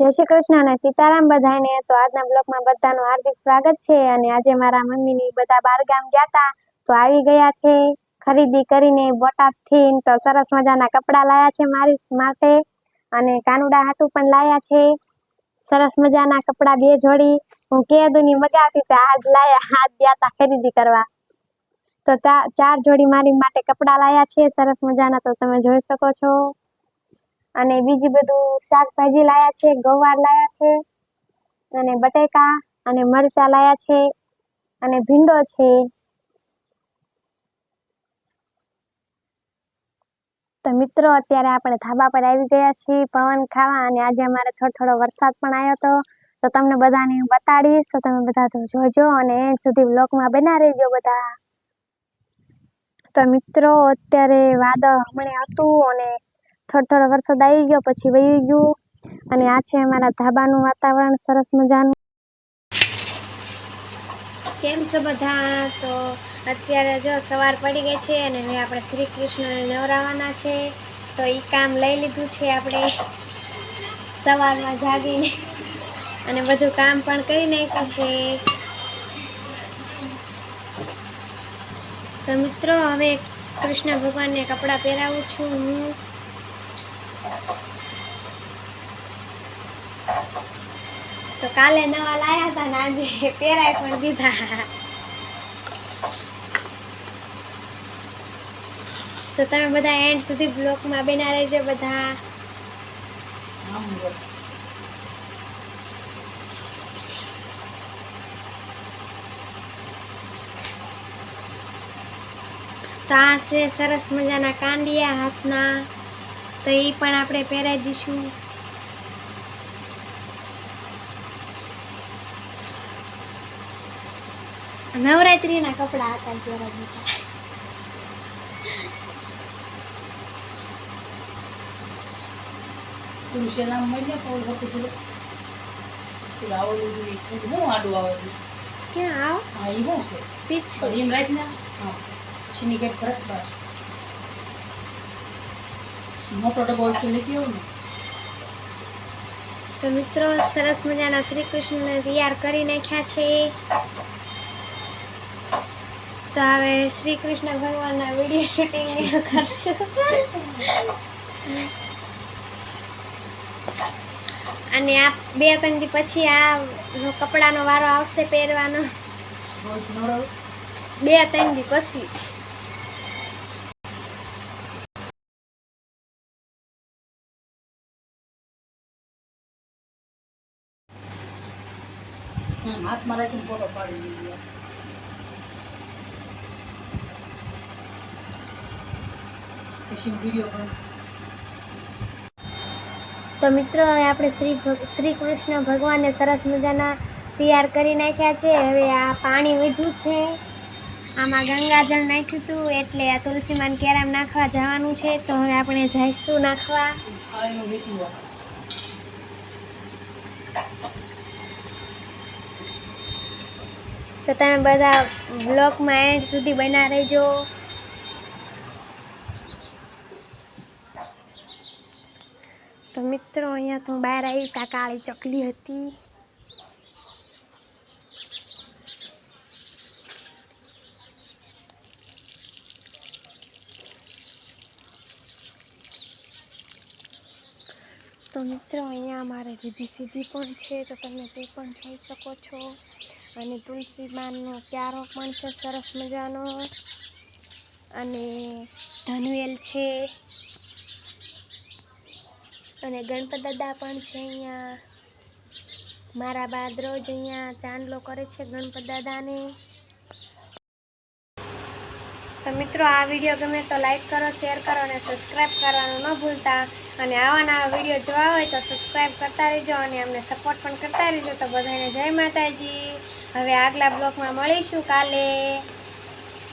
જય શ્રી કૃષ્ણ અને સીતારામ બધાને. તો આજના બ્લોગમાં બધાનું હાર્દિક સ્વાગત છે અને આજે મારા મમ્મીની બધા બારગામ ગયા તા. તો આવી ગયા છે ખરીદી કરીને બોટાદથી તો સરસ મજાના કપડાં લાયા છે મારી માટે. અને કાનુડા હાટું પણ લાયા છે. સરસ મજાના કપડાં બે જોડી. હું કેદુની મગાવતી તે આજ લાયા હાથ ગયા તા ખરીદી કરવા. તો, ચાર જોડી મારી માટે કપડાં લાયા છે. સરસ મજાના તો તમે જોઈ શકો છો. અને બીજી બધું શાકભાજી લાયા છે, ગવાર લાયા છે, અને બટેકા અને મરચા લાયા છે, અને ભીંડો છે. તો મિત્રો, અત્યારે આપણે ધાબા પર આવી ગયા છીએ પવન ખાવા, અને આજે અમારે થોડો થોડો વરસાદ પણ આવ્યો હતો. તો તમને બધાને હું બતાડીશ, તો તમે બધા જોજો, અને એન્ડ સુધી બ્લોગમાં બના રહેજો બધા. તો મિત્રો, અત્યારે વાદળ હમણે હતું, અને થોડો થોડો વરસાદ આવી ગયો, પછી વહી ગયું. અને આ છે અમારા ધાબાનું વાતાવરણ, સરસ મજાનું. કેમ છો બધા? તો અત્યારે જો સવાર પડી ગઈ છે અને હવે આપણે શ્રી કૃષ્ણને નવરાવાના છે. તો એ કામ લઈ લીધું છે આપણે સવારમાં જાગીને. અને બધું કામ પણ કરી નાખ્યું છે. તો મિત્રો, હવે કૃષ્ણ ભગવાનને કપડાં પહેરાવું છું હું. તો કાલે નવા લાયા હતા ને આજે પહેરાય પણ દીધા. તો તમે બધા એન્ડ સુધી બ્લોકમાં બેના રહેજો બધા. તો આ છે સરસ મજાના કાંડિયા હાથના. તો એ પણ આપણે પહેરાવી દઈશું. નવરાત્રીના કપડા હતા પહેરાવી દીધા. તુલસીના મળીને ફૂલ હતું છે હું આડું આવેલું ક્યાં આવ? હા એ છે? પીછું. એમ રાખ ને હા શીની ગેટ ફરક મોટો ડબ્બો હોય તો ને? તો મિત્રો સરસ મજાના શ્રી કૃષ્ણને તૈયાર કરી નાખ્યા છે. તો હવે શ્રી કૃષ્ણ ભગવાનના વીડિયો શૂટિંગ કરશું. અને આ બે ત્રણ દી પછી આ કપડાનો વારો આવશે પહેરવાનો. બે ત્રણ દી પછી. હાથમાં રાખીને ફોટો પાડી દીધો. પછી વીડિયો પણ તો મિત્રો હવે આપણે શ્રી શ્રી કૃષ્ણ ભગવાનને સરસ મજાના તૈયાર કરી નાખ્યા છે. હવે આ પાણી વધ્યું છે. આમાં ગંગાજળ નાખ્યું હતું એટલે આ તુલસીમાન કેરામ નાખવા જવાનું છે. તો હવે આપણે જઈશું નાખવા. તો તમે બધા બ્લોકમાં એન્ડ સુધી બના રહેજો. તો મિત્રો, અહીંયા તો બહાર આવી તા કાળી ચકલી હતી. તો મિત્રો, અહીંયા અમારે રીધી સીધી પણ છે, તો તમે તે પણ જોઈ શકો છો. અને તુલસીમાનનો ક્યારો પણ છે સરસ મજાનો અને ધનવેલ છે. અને ગણપત દાદા પણ છે અહીંયા. મારા બાદ રોજ અહીંયા ચાંદલો કરે છે ગણપત દાદાને તો મિત્રો, આ વીડિયો ગમે તો લાઈક કરો, શેર કરો અને સબસ્ક્રાઈબ કરવાનું ન ભૂલતા. અને આવા નવા વીડિયો જોવા હોય તો સબસ્ક્રાઈબ કરતા રહેજો અને અમને સપોર્ટ પણ કરતા રહેજો. તો બધાને જય માતાજી. હવે આગલા બ્લોકમાં મળીશું કાલે.